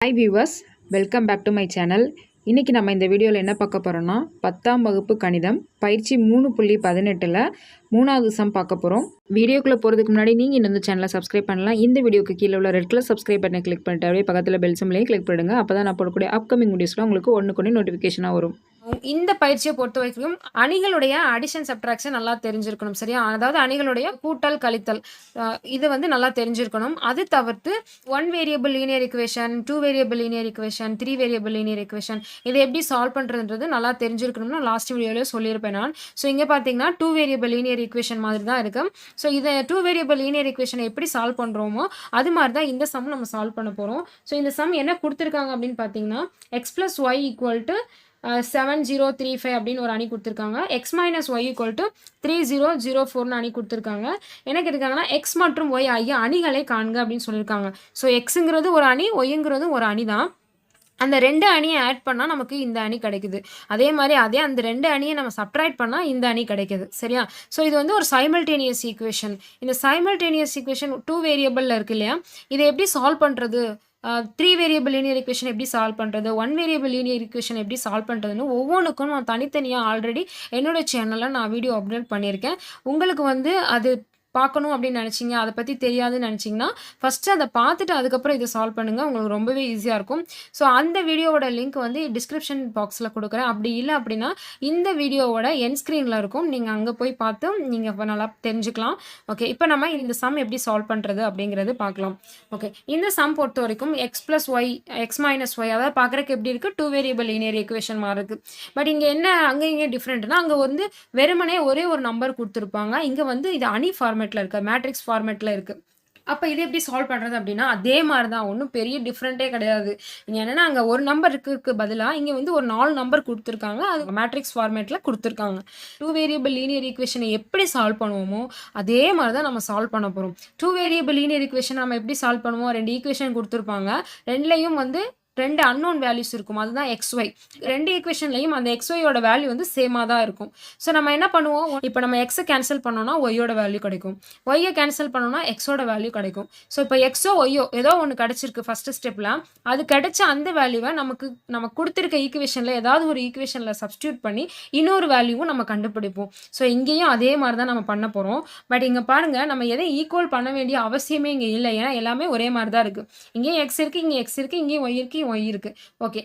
Hi viewers welcome back to my channel இன்றைக்கி நம்ம இந்த வீடியோவில் என்ன பார்க்க போகிறோன்னா பத்தாம் வகுப்பு கணிதம் பயிற்சி மூணு புள்ளி பதினெட்டில் மூணாவது சம் பார்க்க போகிறோம் வீடியோக்குள்ளே போகிறதுக்கு முன்னாடி நீங்கள் இந்த சேனலை சப்ஸ்கிரைப் பண்ணலாம் இந்த வீடியோக்கு கீழே உள்ள ரெட் கலர் சப்ஸ்கிரைப் பண்ணி கிளிக் பண்ணிட்டு அப்படியே பக்கத்தில் பெல் சிம்லையும் கிளிக் பண்ணிடுங்க. அப்போ தான் நான் போடக்கூடிய அப்கமிங் வீடியோஸ்லாம் உங்களுக்கு ஒன்று நோட்டிஃபிகேஷனாக வரும். இந்த பயிற்சியை பொறுத்த வரைக்கும் அணிகளுடைய அடிஷன் சப்ட்ராக்ஷன் நல்லா தெரிஞ்சிருக்கணும் சரியா? அதாவது அணிகளுடைய கூட்டல் கழித்தல் இது வந்து நல்லா தெரிஞ்சிருக்கணும். அது தவிர்த்து one variable linear equation two variable linear equation three variable linear equation இதை எப்படி சால்வ் பண்ணுறதுன்றது நல்லா தெரிஞ்சிருக்கணும்னு லாஸ்ட் வீடியோவில் சொல்லியிருப்பேன் நான். ஸோ இங்கே பார்த்தீங்கன்னா டூ வேரியபிள் லீனியர் இக்குவேஷன் மாதிரி தான் இருக்கும் ஸோ இதை டூ வேரியபிள் லீனியர் இக்குவேஷனை எப்படி சால்வ் பண்ணுறோமோ அது மாதிரி தான் இந்த சம் நம்ம சால்வ் பண்ண போகிறோம் ஸோ இந்த சம் என்ன கொடுத்துருக்காங்க அப்படின்னு பார்த்தீங்கன்னா X plus Y equal to seven zero three five அப்படின்னு ஒரு அணி கொடுத்துருக்காங்க. X minus Y equal to three zero zero ஃபோர்னு அணி கொடுத்துருக்காங்க. என்ன கேட்டிருக்காங்கன்னா எக்ஸ் மற்றும் ஒய் ஆகிய அணிகளை காண்க அப்படின்னு சொல்லியிருக்காங்க. ஸோ எக்ஸுங்கிறது ஒரு அணி ஒய்ங்கிறது ஒரு அணி தான் அந்த ரெண்டு அணியை ஆட் பண்ணால் நமக்கு இந்த அணி கிடைக்குது. அதே மாதிரி அதே அந்த ரெண்டு அணியை நம்ம சப்ட்ராக்ட் பண்ணால் இந்த அணி கிடைக்குது. சரியா? ஸோ இது வந்து ஒரு சைமல்டேனியஸ் ஈக்குவேஷன் இந்த சைமல்டேனியஸ் ஈக்குவேஷன் டூ வேரியபிளில் இருக்கு இல்லையா? இதை எப்படி சால்வ் பண்ணுறது த்ரீ வேரியபிள் லீனியர் இக்குவேஷன் எப்படி சால்வ் பண்ணுறது ஒன் வேரியபிள் லீனியர் இக்குவேஷன் எப்படி சால்வ் பண்ணுறதுன்னு ஒவ்வொன்றுக்கும் நான் தனித்தனியாக ஆல்ரெடி என்னோட சேனலில் நான் வீடியோ அப்லோட் பண்ணியிருக்கேன். உங்களுக்கு வந்து அது பார்க்கணும் அப்படின்னு நினச்சிங்க அதை பற்றி தெரியாதுன்னு நினச்சிங்கன்னா ஃபஸ்ட்டு அதை பார்த்துட்டு அதுக்கப்புறம் இதை சால்வ் பண்ணுங்கள் உங்களுக்கு ரொம்பவே ஈஸியாக இருக்கும். ஸோ அந்த வீடியோவோட லிங்க் வந்து டிஸ்கிரிப்ஷன் பாக்ஸில் கொடுக்குறேன். அப்படி இல்லை அப்படின்னா இந்த வீடியோவோட என் ஸ்க்ரீனில் இருக்கும். நீங்கள் அங்கே போய் பார்த்து நீங்கள் நல்லா தெரிஞ்சுக்கலாம். ஓகே இப்போ நம்ம இந்த சம் எப்படி சால்வ் பண்ணுறது அப்படிங்கிறது பார்க்கலாம். ஓகே இந்த சம் பொறுத்த வரைக்கும் X plus Y X minus Y அதாவது பார்க்குறக்கு எப்படி இருக்குது டூ வேரியபிள் லீனியர் ஈக்குவேஷன் மாதிரி இருக்குது பட் இங்கே என்ன அங்கே இங்கே டிஃப்ரெண்ட்னா அங்கே வந்து வெறுமனே ஒரே ஒரு நம்பர் கொடுத்துருப்பாங்க. இங்கே வந்து இது அணி ஃபார்மேட்டில் இருக்குது மேட்ரிக்ஸ் ஃபார்மேட்டில் இருக்குது அப்போ இது எப்படி சால்வ் பண்ணுறது அப்படின்னா அதே மாதிரி தான் ஒன்றும் பெரிய டிஃப்ரெண்ட்டே கிடையாது. இங்கே என்னென்னா அங்கே ஒரு நம்பர் இருக்குக்கு பதிலாக இங்கே வந்து ஒரு நாலு நம்பர் கொடுத்துருக்காங்க. அது மேட்ரிக்ஸ் ஃபார்மேட்டில் கொடுத்துருக்காங்க. டூ வேரியபிள் லீனியர் ஈக்குவேஷனை எப்படி சால்வ் பண்ணுவோமோ அதே மாதிரி தான் நம்ம சால்வ் பண்ண போகிறோம் டூ வேரியபிள் லீனியர் ஈக்குவேஷன் நம்ம எப்படி சால்வ் பண்ணுவோம்? ரெண்டு ஈக்குவேஷன் கொடுத்துருப்பாங்க. ரெண்டுலேயும் வந்து ரெண்டு அன்னோன் வேல்யூஸ் இருக்கும். அதுதான் எக்ஸ் ஒய் ரெண்டு ஈக்குவேஷன்லையும் அந்த எக்ஸ் ஒய்யோட வேல்யூ வந்து சேமாக தான் இருக்கும். ஸோ நம்ம என்ன பண்ணுவோம்? இப்போ நம்ம எக்ஸை கேன்சல் பண்ணோம்னா ஒய்யோட வேல்யூ கிடைக்கும். ஒய்யை கேன்சல் பண்ணோம்னா எக்ஸோட வேல்யூ கிடைக்கும். ஸோ இப்போ எக்ஸோ ஒய்யோ ஏதோ ஒன்று கிடச்சிருக்கு ஃபஸ்ட்டு ஸ்டெப்பில் அது கிடைச்ச அந்த வேல்யூவை நமக்கு நம்ம கொடுத்துருக்க ஈக்குவேஷனில் ஏதாவது ஒரு ஈக்குவேஷனில் சப்ஸ்டியூட் பண்ணி இன்னொரு வேல்யூவும் நம்ம கண்டுபிடிப்போம். ஸோ இங்கேயும் அதே மாதிரி தான் நம்ம பண்ண போகிறோம் பட் இங்கே பாருங்கள் நம்ம எதை ஈக்குவல் பண்ண வேண்டிய அவசியமே இங்கே இல்லை. ஏன்னா எல்லாமே ஒரே மாதிரி தான் இருக்குது இங்கேயும் எக்ஸ் இருக்குது இங்கே எக்ஸ் இருக்குது இங்கேயும் ஒய் இருக்குது ஒய் இருக்குது ஓகே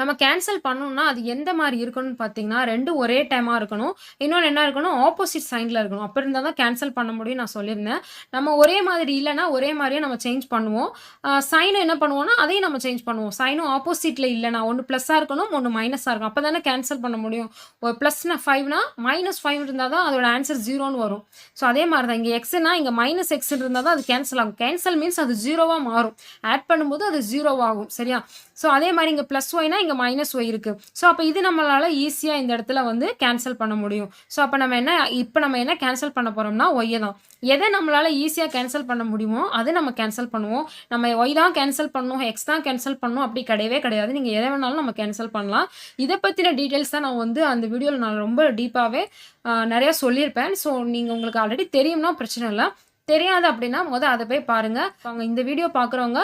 நம்ம கேன்சல் பண்ணணும்னா அது எந்த மாதிரி இருக்கணும்னு பார்த்தீங்கன்னா ரெண்டும் ஒரே டைமாக இருக்கணும். இன்னொன்று என்ன இருக்கணும்? ஆப்போசிட் சைனில் இருக்கணும். அப்போ இருந்தால் தான் கேன்சல் பண்ண முடியும் நான் சொல்லியிருந்தேன். நம்ம ஒரே மாதிரி இல்லைன்னா ஒரே மாதிரியே நம்ம சேஞ்ச் பண்ணுவோம். சைனும் என்ன பண்ணுவோம்னா அதையும் நம்ம சேஞ்ச் பண்ணுவோம். சைனும் ஆப்போசிட்டில் இல்லைனா ஒன்று ப்ளஸ்ஸாக இருக்கணும் ஒன்று மைனஸாக இருக்கும் அப்போ தானே கேன்சல் பண்ண முடியும். ஒரு ப்ளஸ்னா ஃபைவ்னா மைனஸ் ஃபைவ் இருந்தால் தான் அதோட ஆன்சர் ஜீரோன்னு வரும். ஸோ அதே மாதிரி தான் இங்கே எக்ஸ்னா இங்கே மைனஸ் எக்ஸ் இருந்தால் தான் அது கேன்சல் ஆகும். கேன்சல் மீன்ஸ் அது ஜீரோவாக மாறும். ஆட் பண்ணும்போது அது ஜீரோவாகும் சரியா? ஸோ அதே மாதிரி இங்கே ப்ளஸ் ஒய்னா இங்கே மைனஸ் ஒய் இருக்குது ஸோ அப்போ இது நம்மளால் ஈஸியாக இந்த இடத்துல வந்து கேன்சல் பண்ண முடியும். ஸோ அப்போ நம்ம என்ன இப்போ நம்ம என்ன கேன்சல் பண்ண போகிறோம்னா ஒய்யை தான். எதை நம்மளால் ஈஸியாக கேன்சல் பண்ண முடியுமோ அதை நம்ம கேன்சல் பண்ணுவோம். நம்ம ஒய் தான் கேன்சல் பண்ணணும் எக்ஸ் தான் கேன்சல் பண்ணணும் அப்படி கிடையவே கிடையாது. நீங்கள் எதை வேணாலும் நம்ம கேன்சல் பண்ணலாம். இதை பற்றின டீட்டெயில்ஸ் தான் நான் வந்து அந்த வீடியோவில் நான் ரொம்ப டீப்பாகவே நிறையா சொல்லியிருப்பேன். ஸோ நீங்கள் உங்களுக்கு ஆல்ரெடி தெரியும்னா பிரச்சனை இல்லை. தெரியாது அப்படின்னா முதல் அதை போய் பாருங்கள் அவங்க இந்த வீடியோ பார்க்குறவங்க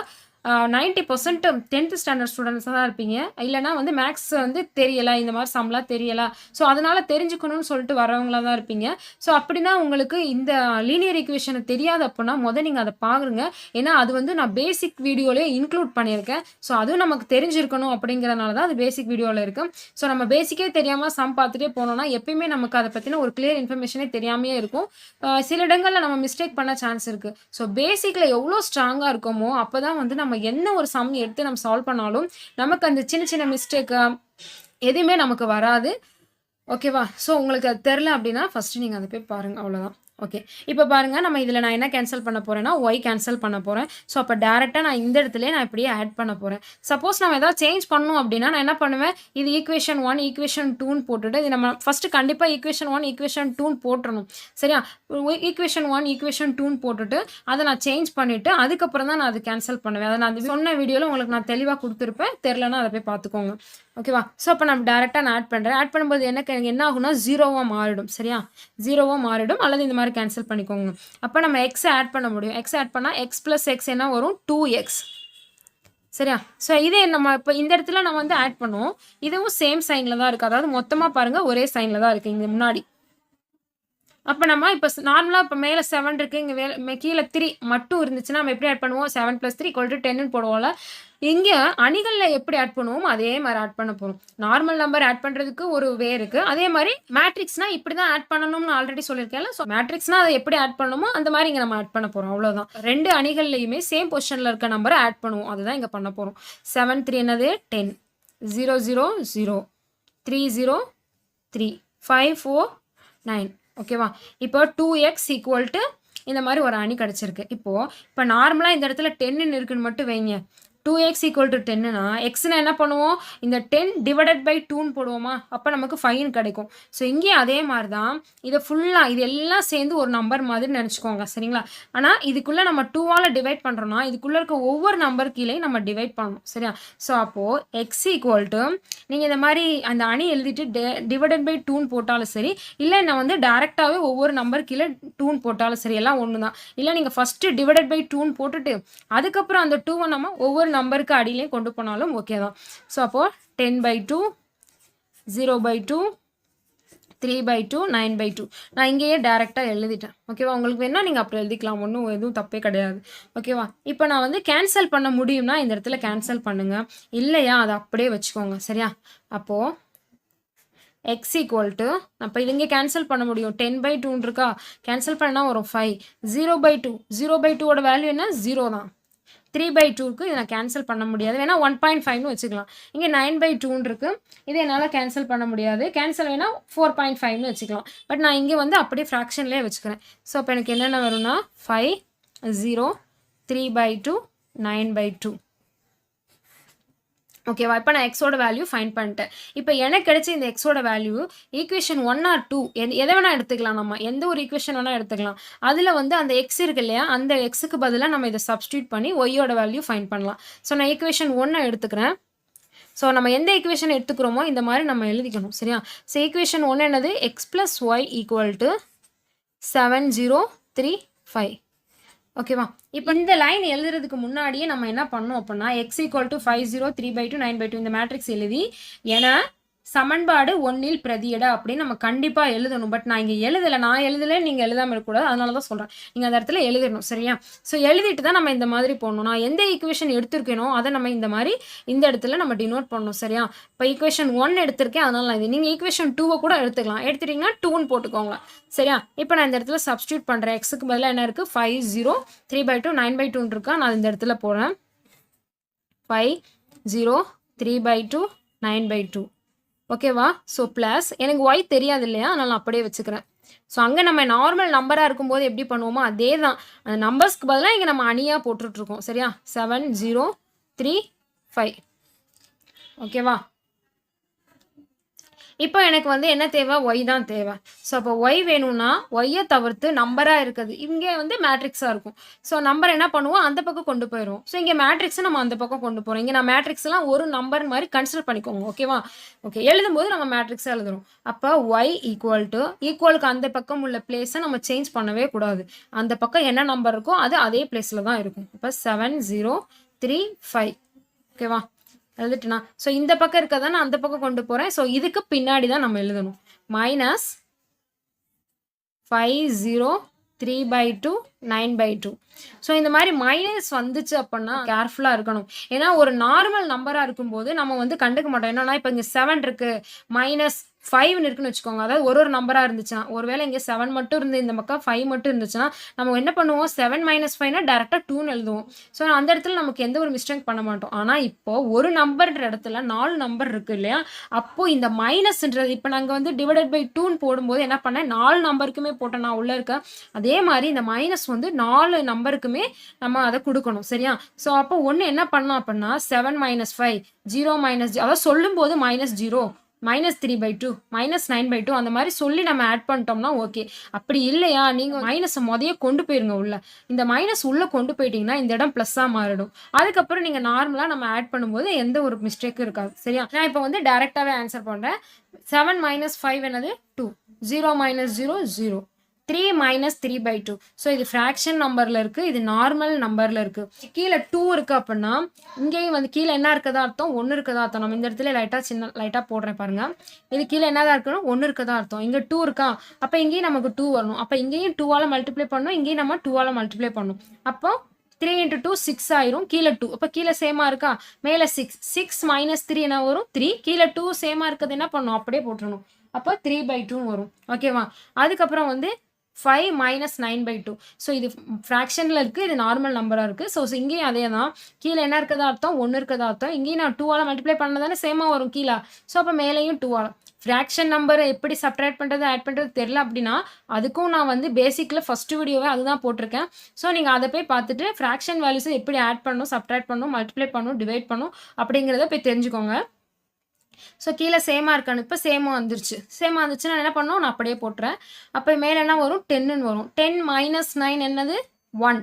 ninety percent tenth standard students தான் இருப்பீங்க. இல்லைனா வந்து மேக்ஸ் வந்து தெரியலை இந்த மாதிரி சம்லாம் தெரியலை. ஸோ அதனால் தெரிஞ்சுக்கணும்னு சொல்லிட்டு வரவங்களா தான் இருப்பீங்க. ஸோ அப்படின்னா உங்களுக்கு இந்த லீனியர் ஈக்குவேஷனை தெரியாது அப்படின்னா முதல் நீங்கள் அதை பாருங்க. ஏன்னா அது வந்து நான் பேசிக் வீடியோலேயே இன்க்ளூட் பண்ணியிருக்கேன். ஸோ அதுவும் நமக்கு தெரிஞ்சிருக்கணும் அப்படிங்கிறனால தான் அது பேசிக் வீடியோவில் இருக்கும் ஸோ நம்ம பேசிக்கே தெரியாமல் சம் பார்த்துட்டே போனோம்னா எப்பயுமே நமக்கு அதை பற்றின ஒரு கிளியர் இன்ஃபர்மேஷனே தெரியாமையே இருக்கும். சில இடங்களில் நம்ம மிஸ்டேக் பண்ண சான்ஸ் இருக்குது ஸோ பேசிக்கில் எவ்வளோ ஸ்ட்ராங்காக இருக்கோமோ அப்போ தான் வந்து நம்ம நம்ம என்ன ஒரு சம் எடுத்து நம்ம சால்வ் பண்ணாலும் நமக்கு அந்த சின்ன சின்ன மிஸ்டேக்கு எதுவுமே நமக்கு வராது. ஓகேவா ஸோ உங்களுக்கு அது தெரில அப்படின்னா ஃபஸ்ட்டு நீங்கள் அதை போய் பாருங்கள் அவ்வளோதான் ஓகே இப்போ பாருங்கள் நம்ம இதில் நான் என்ன கேன்சல் பண்ண போகிறேன்னா ஒய் கேன்சல் பண்ண போகிறேன் ஸோ அப்போ டேரெக்டாக நான் இந்த இடத்துல நான் இப்படியே ஆட் பண்ண போகிறேன் சப்போஸ் நம்ம எதாவது சேஞ்ச் பண்ணணும் அப்படின்னா நான் என்ன பண்ணுவேன்? இது ஈக்குவேஷன் ஒன் ஈக்குவேஷன் டூன்னு போட்டுட்டு இது நம்ம ஃபஸ்ட்டு கண்டிப்பாக ஈக்குவேஷன் ஒன் ஈக்குவேஷன் டூன்னு போட்டுடணும் சரியா? ஈக்குவேஷன் ஒன் ஈக்குவேஷன் டூன்னு போட்டுட்டு அதை நான் சேஞ்ச் பண்ணிவிட்டு அதுக்கப்புறம் தான் நான் அது கேன்சல் பண்ணுவேன். அதை நான் அந்த சொன்ன வீடியோவில் உங்களுக்கு நான் தெளிவாக கொடுத்துருப்பேன். தெரிலனா அதை போய் பார்த்துக்கோங்க. ஓகேவா? ஸோ அப்போ நம்ம டேரெக்டாக நான் ஆட் பண்ணுறேன் ஆட் பண்ணும்போது எனக்கு என்ன ஆகும்னா ஜீரோவாக மாறிடும் சரியா? ஜீரோவாக மாறிடும் அல்லது இந்த மாதிரி கேன்சல் பண்ணிக்கோங்க. அப்போ நம்ம எக்ஸை ஆட் பண்ண முடியும். எக்ஸ் ஆட் பண்ணால் எக்ஸ் ப்ளஸ் எக்ஸ் என்ன வரும்? டூ எக்ஸ் சரியா? ஸோ இதே நம்ம இப்போ இந்த இடத்துல நம்ம வந்து ஆட் பண்ணுவோம். இதுவும் சேம் சைனில் தான் இருக்குது அதாவது மொத்தமாக பாருங்கள் ஒரே சைனில் தான் இருக்குது இங்கே முன்னாடி. அப்போ நம்ம இப்போ நார்மலாக இப்போ மேலே செவன் இருக்குது இங்கே வேலை கீழே த்ரீ மட்டும் இருந்துச்சுன்னா நம்ம எப்படி ஆட் பண்ணுவோம்? செவன் ப்ளஸ் த்ரீ கொல்ட்டு டென்னு போடுவோம்ல. இங்கே அணிகளில் எப்படி ஆட் பண்ணுவோம் அதே மாதிரி ஆட் பண்ண போகிறோம் நார்மல் நம்பர் ஆட் பண்ணுறதுக்கு ஒரு வே இருக்குது அதே மாதிரி மேட்ரிக்ஸ்னா இப்படி தான் ஆட் பண்ணணும்னு ஆல்ரெடி சொல்லியிருக்கேன்ல. ஸோ மேட்ரிக்ஸ்னா அதை எப்படி ஆட் பண்ணணுமோ அந்த மாதிரி இங்கே நம்ம ஆட் பண்ண போகிறோம் அவ்வளோதான் ரெண்டு அணிகள்லையுமே சேம் பொசிஷனில் இருக்க நம்பரை ஆட் பண்ணுவோம். அதுதான் இங்கே பண்ண போகிறோம் செவன் த்ரீ என்னது? Ten zero zero zero three zero three five four nine ஓகேவா இப்போ டூ எக்ஸ் ஈக்குவல் டு இந்த மாதிரி ஒரு அணி கிடச்சிருக்கு. இப்போது இப்போ நார்மலாக இந்த இடத்துல டென்னு இருக்குன்னு மட்டும் வைங்க. டூ எக்ஸ் ஈக்குவல் டு டென்னுனா எக்ஸ்னால் என்ன பண்ணுவோம்? இந்த டென் டிவைடட் பை டூன்னு போடுவோமா? அப்போ நமக்கு ஃபைன் கிடைக்கும். ஸோ இங்கேயும் அதே மாதிரி தான் இதை ஃபுல்லாக இது எல்லாம் சேர்ந்து ஒரு நம்பர் மாதிரி நினச்சிக்கோங்க. சரிங்களா? ஆனால் இதுக்குள்ளே நம்ம டூவால் டிவைட் பண்ணுறோன்னா இதுக்குள்ளே இருக்க ஒவ்வொரு நம்பர் கீழே நம்ம டிவைட் பண்ணணும். சரியா? ஸோ அப்போது எக்ஸ் ஈக்குவல் டு நீங்கள் இந்த மாதிரி அந்த அணி எழுதிட்டு டிவைடட் பை டூன் போட்டாலும் சரி இல்லை நான் வந்து டேரெக்டாகவே ஒவ்வொரு நம்பர் கீழே டூன் போட்டாலும் சரி எல்லாம் ஒன்று தான் இல்லை நீங்கள் ஃபஸ்ட்டு டிவைடட் பை டூன் போட்டுட்டு அதுக்கப்புறம் அந்த டூவை நம்ம ஒவ்வொரு நம்பருக்கு அடியிலையும் கொண்டு போனாலும் ஓகே தான். ஸோ அப்போது ten by two zero by two three by two nine by two நான் இங்கேயே டேரெக்டாக எழுதிட்டேன். ஓகேவா உங்களுக்கு வேணால் நீங்கள் அப்படி எழுதிக்கலாம். ஒன்றும் எதுவும் தப்பே கிடையாது. ஓகேவா இப்போ நான் வந்து கேன்சல் பண்ண முடியும்னா இந்த இடத்துல கேன்சல் பண்ணுங்கள் இல்லையா? அதை அப்படியே வச்சுக்கோங்க. சரியா? அப்போது எக்ஸ் ஈக்குவல் டு அப்போ இது இங்கே கேன்சல் பண்ண முடியும். டென் பை டூன்னு இருக்கா? கேன்சல் பண்ணால் வரும் five zero by two zero by டூவோட வேல்யூ என்ன? ஜீரோ தான். த்ரீ பை டூக்கு இதை நான் கேன்சல் பண்ண முடியாது. வேணால் ஒன் பாயிண்ட் ஃபைவ்னு வச்சுக்கலாம். இங்கே நைன் பை டூன்னு இருக்குது இது என்னால் கேன்சல் பண்ண முடியாது. கேன்சல் வேணால் ஃபோர் பாயிண்ட் ஃபைவ்னு வச்சுக்கலாம். பட் நான் இங்கே வந்து அப்படியே ஃப்ராக்ஷன்லேயே வச்சுக்கிறேன். ஸோ அப்போ எனக்கு என்னென்ன வரும்னா five zero three by two nine by two ஓகேவா இப்போ நான் எக்ஸோட வேல்யூ ஃபைன் பண்ணிட்டேன். இப்போ எனக்கு கிடைச்ச இந்த எக்ஸோட value equation one or two எதை வேணால் எடுத்துக்கலாம் நம்ம. எந்த ஒரு ஈக்குவேஷன் வேணால் எடுத்துக்கலாம். அதில் வந்து அந்த எக்ஸ் இருக்கு இல்லையா அந்த எக்ஸுக்கு பதிலாக நம்ம இதை சப்ஸ்டியூட் பண்ணி ஒய்யோட வேல்யூ ஃபைன் பண்ணலாம். ஸோ நான் ஈக்குவேஷன் ஒன்றை எடுத்துக்கிறேன். ஸோ நம்ம எந்த ஈக்குவேஷன் எடுத்துக்கிறோமோ இந்த மாதிரி நம்ம எழுதிக்கணும் சரியா? ஸோ ஈக்குவேஷன் ஒன்று என்னது? X plus Y equal to seven zero three five ஓகேவா இப்போ இந்த லைன் எழுதுறதுக்கு முன்னாடியே நம்ம என்ன பண்ணோம் அப்படின்னா X equal to five zero three by two nine by two இந்த மேட்ரிக்ஸ் எழுதி ஏன்னா சமன்பாடு ஒன்னில் பிரதியிட அப்படின்னு நம்ம கண்டிப்பாக எழுதணும். பட் நான் இங்கே எழுதலை. நான் எழுதலை நீங்கள் எழுதாமல் இருக்கக்கூடாது. அதனால தான் சொல்கிறேன் நீங்கள் அந்த இடத்துல எழுதணும் சரியா? ஸோ எழுதிட்டு தான் நம்ம இந்த மாதிரி போடணும். நான் எந்த ஈக்குவேஷன் எடுத்திருக்கேனோ அதை நம்ம இந்த மாதிரி இந்த இடத்துல நம்ம டினோட் பண்ணணும் சரியா? இப்போ ஈக்குவேஷன் ஒன் எடுத்திருக்கேன் அதனால நான் இது. நீங்கள் ஈக்குவேஷன் டூவை கூட எடுத்துக்கலாம். எடுத்துட்டிங்கன்னா டூன்னு போட்டுக்கோங்க சரியா? இப்போ நான் இந்த இடத்துல சப்ஸ்டியூட் பண்ணுறேன் எக்ஸுக்கு பதிலாக என்ன இருக்குது five zero three by two nine by டூன்னு இருக்கா? நான் இந்த இடத்துல போகிறேன் five zero three by two nine by two ஓகேவா? ஸோ ப்ளஸ் எனக்கு ஒய் தெரியாது இல்லையா? அதனால் நான் அப்படியே வச்சுக்கிறேன். ஸோ அங்கே நம்ம நார்மல் நம்பராக இருக்கும்போது எப்படி பண்ணுவோமோ அதே தான் அந்த நம்பர்ஸ்க்கு பதிலாக இங்கே நம்ம அணியாக போட்டுட்ருக்கோம். சரியா? செவன் ஜீரோ த்ரீ ஃபைவ் ஓகேவா? இப்போ எனக்கு வந்து என்ன தேவை? ஒய் தான் தேவை. ஸோ அப்போ ஒய் வேணும்னா ஒய்யை தவிர்த்து நம்பராக இருக்குது இங்கே வந்து மேட்ரிக்ஸாக இருக்கும். ஸோ நம்பர் என்ன பண்ணுவோம்? அந்த பக்கம் கொண்டு போயிடும் ஸோ இங்கே மேட்ரிக்ஸை நம்ம அந்த பக்கம் கொண்டு போகிறோம் இங்கே நான் மேட்ரிக்ஸ்லாம் ஒரு நம்பர் மாதிரி கன்சிடர் பண்ணிக்கோங்க ஓகேவா ஓகே எழுதும்போது நம்ம மேட்ரிக்ஸாக எழுதுறோம். அப்போ ஒய் ஈக்குவல் டு ஈக்குவலுக்கு அந்த பக்கம் உள்ள பிளேஸை நம்ம சேஞ்ச் பண்ணவே கூடாது. அந்த பக்கம் என்ன நம்பர் இருக்கோ அது அதே பிளேஸில் தான் இருக்கும். இப்போ செவன் ஜீரோ த்ரீ ஃபைவ் ஓகேவா எழுதிட்டுனா? ஸோ இந்த பக்கம் இருக்கறத நான் அந்த பக்கம் கொண்டு போகிறேன் ஸோ இதுக்கு பின்னாடி தான் நம்ம எழுதணும். Minus five zero three by two nine by two so இந்த மாதிரி மைனஸ் வந்துச்சு அப்படின்னா கேர்ஃபுல்லாக இருக்கணும். ஏன்னா ஒரு நார்மல் நம்பராக இருக்கும்போது நம்ம வந்து கண்டுக்க மாட்டோம். என்னன்னா இப்போ இங்கே செவன் இருக்குது மைனஸ் ஃபைவ்னு இருக்குன்னு வச்சுக்கோங்க. அதாவது ஒரு ஒரு நம்பராக இருந்துச்சுன்னா ஒருவேளை இங்கே செவன் மட்டும் இருந்து இந்த பக்கம் ஃபைவ் மட்டும் இருந்துச்சுன்னா நம்ம என்ன பண்ணுவோம்? செவன் மைனஸ் ஃபைவ்னா டேரெக்டாக டூன்னு எழுதுவோம். ஸோ அந்த இடத்துல நமக்கு எந்த ஒரு மிஸ்டேக் பண்ண மாட்டோம். ஆனால் இப்போ ஒரு நம்பர்ன்ற இடத்துல நாலு நம்பர் இருக்குது இல்லையா? அப்போது இந்த மைனஸ்ன்றது இப்போ நாங்கள் வந்து டிவைடட் பை டூன்னு போடும்போது என்ன பண்ணேன்? நாலு நம்பருக்குமே போட்டேன் நான் உள்ளே இருக்க. அதே மாதிரி இந்த மைனஸ் வந்து நாலு நம்பருக்குமே நம்ம அதை கொடுக்கணும் சரியா? ஸோ அப்போ ஒன்று என்ன பண்ணோம் அப்படின்னா seven minus five zero minus அதாவது சொல்லும்போது minus zero minus three by two minus nine by two அந்த மாதிரி சொல்லி நம்ம ஆட் பண்ணிட்டோம்னா ஓகே அப்படி இல்லையா? நீங்கள் மைனஸை முதைய கொண்டு போயிருங்க உள்ள. இந்த மைனஸ் உள்ளே கொண்டு போயிட்டீங்கன்னா இந்த இடம் ப்ளஸ்ஸாக மாறிடும். அதுக்கப்புறம் நீங்கள் நார்மலாக நம்ம ஆட் பண்ணும்போது எந்த ஒரு மிஸ்டேக்கும் இருக்காது. சரியா? நான் இப்போ வந்து டேரெக்டாகவே ஆன்சர் பண்ணுறேன் செவன் மைனஸ் ஃபைவ் என்னது? Two zero minus zero zero three minus three by two so இது ஃப்ராக்ஷன் நம்பரில் இருக்குது இது நார்மல் நம்பரில் இருக்குது கீழே டூ இருக்குது அப்படின்னா இங்கேயும் வந்து கீழே என்ன இருக்கதா அர்த்தம்? ஒன்று இருக்கதா அர்த்தம்? நம்ம இந்த இடத்துல லைட்டாக சின்ன லைட்டாக போடுறேன் பாருங்கள் இது கீழே என்னதான் இருக்கணும் ஒன்று இருக்கதா அர்த்தம்? இங்கே டூ இருக்கா? அப்போ இங்கேயும் நமக்கு டூ வரணும். அப்போ இங்கேயும் டூவால் மல்டிப்ளை பண்ணணும் இங்கேயும் நம்ம டூவால் மல்டிப்ளை பண்ணணும் அப்போ த்ரீ இன்ட்டு டூ சிக்ஸ் ஆயிரும். கீழே டூ அப்போ கீழே சேமாக இருக்கா? மேலே சிக்ஸ் சிக்ஸ் மைனஸ் த்ரீ என்ன வரும்? த்ரீ கீழே டூ சேமாக இருக்கிறது என்ன பண்ணணும் அப்படியே போட்டுருணும் அப்போ த்ரீ பை டூன்னு வரும். ஓகேவா அதுக்கப்புறம் வந்து five minus nine by two so இது ஃப்ராக்ஷனில் இருக்குது இது நார்மல் நம்பராக இருக்குது ஸோ இங்கேயும் அதே தான் கீழே என்ன இருக்கிறதா அர்த்தம்? ஒன்று இருக்கிறதா அர்த்தம்? இங்கேயும் நான் டூவால் மல்டிப்ளை பண்ணதானே சேமாக வரும் கீழே. ஸோ அப்போ மேலேயும் டூவால் ஃப்ராக்ஷன் நம்பரை எப்படி சப்ட்ராக்ட் பண்ணுறது ஆட் பண்ணுறது தெரில அப்படின்னா அதுக்கும் நான் வந்து பேசிக்கில் ஃபஸ்ட்டு வீடியோவே அதுதான் போட்டிருக்கேன். ஸோ நீங்கள் அதை போய் பார்த்துட்டு ஃப்ராக்ஷன் வேல்யூஸை எப்படி ஆட் பண்ணணும் சப்ட்ராக்ட் பண்ணணும் மல்டிப்ளை பண்ணணும் டிவைட் பண்ணணும் அப்படிங்கிறத போய் தெரிஞ்சுக்கோங்க. ஸோ கீழே சேமாக இருக்கான்னு இப்போ சேமாக வந்துருச்சு. சேமாக வந்துச்சுன்னா என்ன பண்ணோம்? நான் அப்படியே போட்டுறேன். அப்போ மேலே என்ன வரும்? டென்னுன்னு வரும். டென் மைனஸ் நைன் என்னது? ஒன்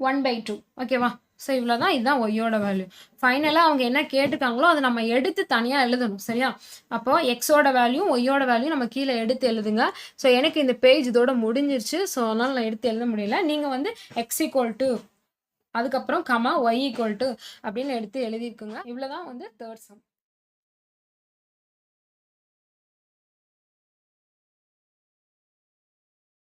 ஒன் பை டூ ஓகேவா ஸோ இவ்வளோ தான் இதுதான் ஒய்யோட வேல்யூ ஃபைனலாக அவங்க என்ன கேட்டுருக்காங்களோ அதை நம்ம எடுத்து தனியாக எழுதணும். சரியா? அப்போ எக்ஸோட வேல்யூ ஒய்யோட வேல்யூ நம்ம கீழே எடுத்து எழுதுங்க. ஸோ எனக்கு இந்த பேஜ் இதோட முடிஞ்சிருச்சு. ஸோ அதனால் நான் எடுத்து எழுத முடியல. நீங்கள் வந்து எக்ஸ் ஈக்குவல் டு அதுக்கப்புறம் கமா ஒய் ஈக்குவல் டு அப்படின்னு எடுத்து எழுதியிருக்குங்க இவ்வளோ தான் வந்து தேர்ட் சம்